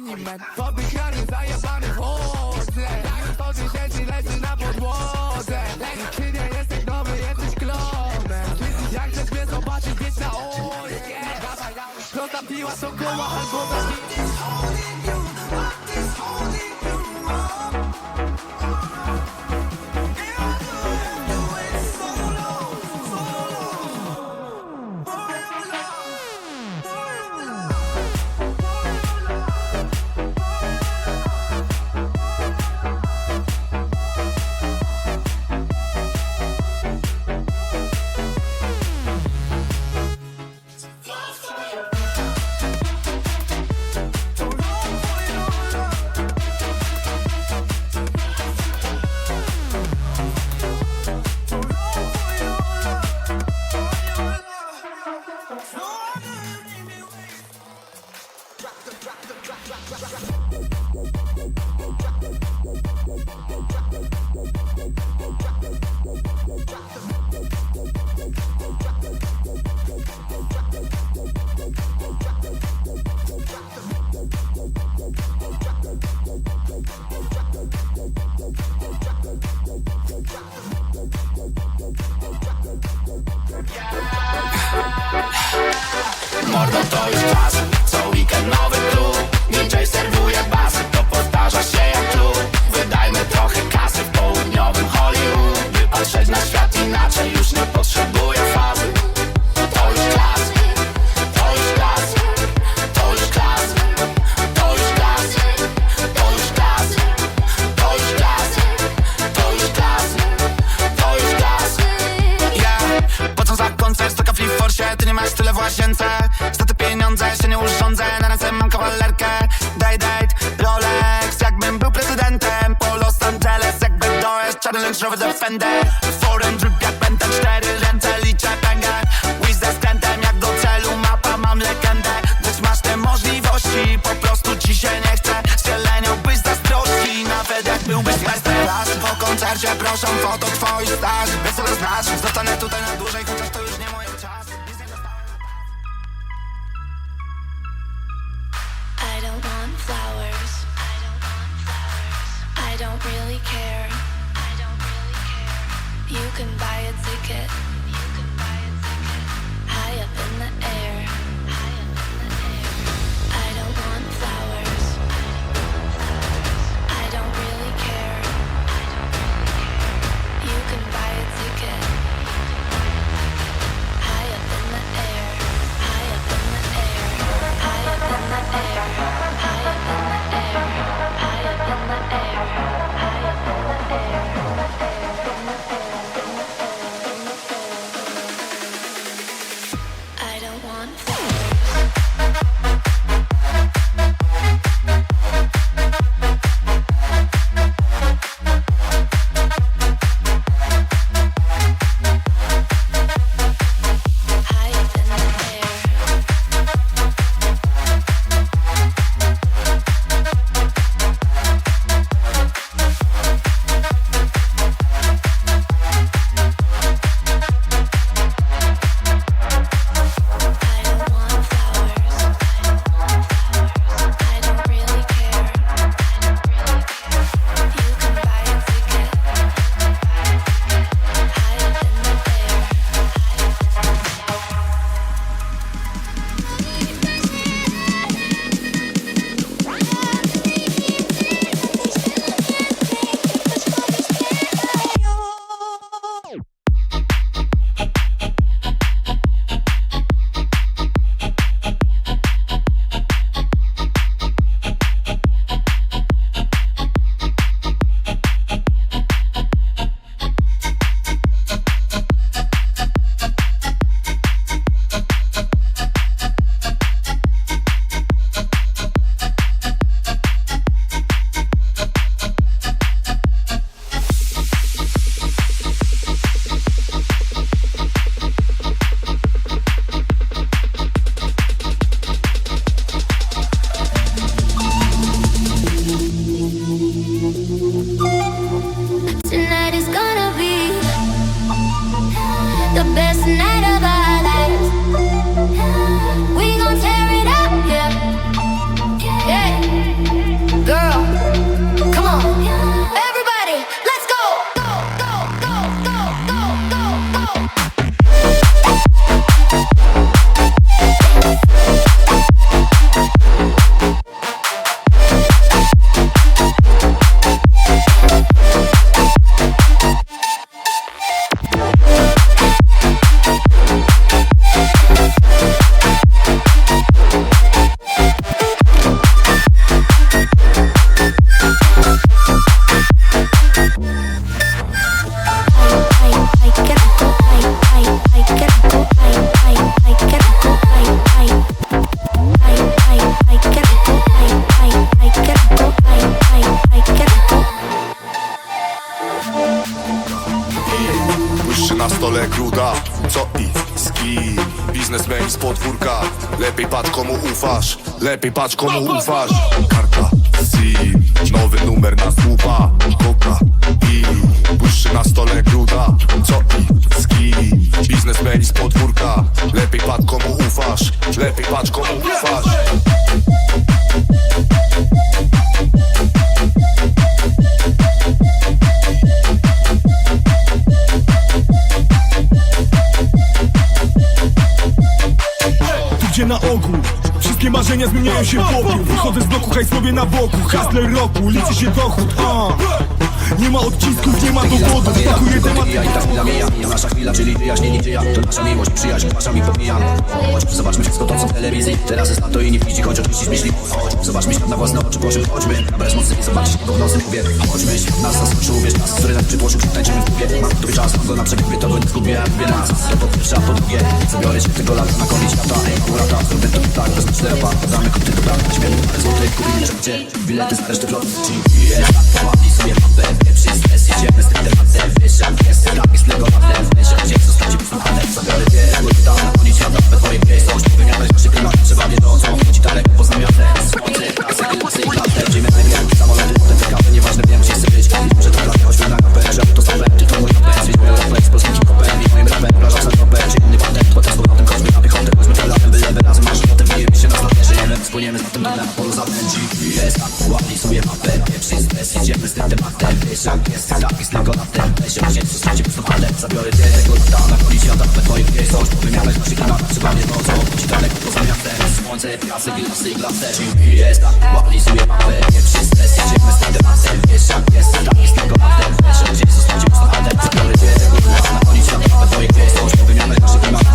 minimem W oddychaniu zajebany chodzę Tak to ty siedzi, leży na podłodze. Ty nie jesteś nowy, jesteś klonem Jak chcesz mnie zobaczyć, gdzieś na oje Prosta piła, sokoła, albo na nic Mordor to już czas Range Defender Foreign drip jak pęta Cztery ręce liczę pęgę. Wiz ze skrętem jak do celu Mapa mam legendę. Gdyż masz te możliwości Po prostu ci się nie chce. Strzelenią byś zazdrości Nawet jak byłbyś bez Po koncercie proszę foto twoich star the best night ski Biznesmeni z podwórka Lepiej patrz komu ufasz. Lepiej patrz komu ufasz. Karta, SIM Nowy numer na słupa. Koka i Błyszczy na stole gruda Co i z kim Biznesmeni z podwórka Lepiej patrz komu ufasz. Lepiej patrz komu ufasz Tu gdzie na ogół. Wszystkie marzenia zmieniają się w popiół Wychodzę z bloku, haj sobie na boku. Hustler roku, liczy się dochód a. Nie ma odcisków, nie ma dowodów. Pakuję temat. I ta chwila mija, mija. Nasza chwila, czyli wyjaśnienie dzieja. To nasza miłość, przyjaźń, wasza mi pomijam Chodź, zobaczmy wszystko to co w telewizji. Teraz jest na to i nie widzi, choć oczyścić myśli. Chodź, zobaczmy świat na własne oczy, proszę chodźmy. Na bez mocy nie zobaczyć tego w nocy mówię. Chodźmy, świat nas zaskoczył, wiesz nas Który tak przytłoczył, tańczymy w klubie Mam tobie czas, mam na przegubie, to go nie zgubię. Ja lubię nas, to po pierwsze, a po drugie Zabiorę się tego lata na koniec świata? Ej, akurata, zrobię to tak, bez koty do bramy, śmiechu, parę złotych Kupimy wszędzie, bilety za resztę floty Powymiatać naszych klimatach Trzeba nie nocą, daleko poza miastem Słońce, glasy i glasy Jest tak, sobie mapę Pierwszy stres, jedziemy z tym tematem. Wiesz jak jest, tak jest na tym Weź się wziąć, zostańcie po ale Zabiorę tego lata Na świata, we twoich gdzieś coś Powymiatać naszych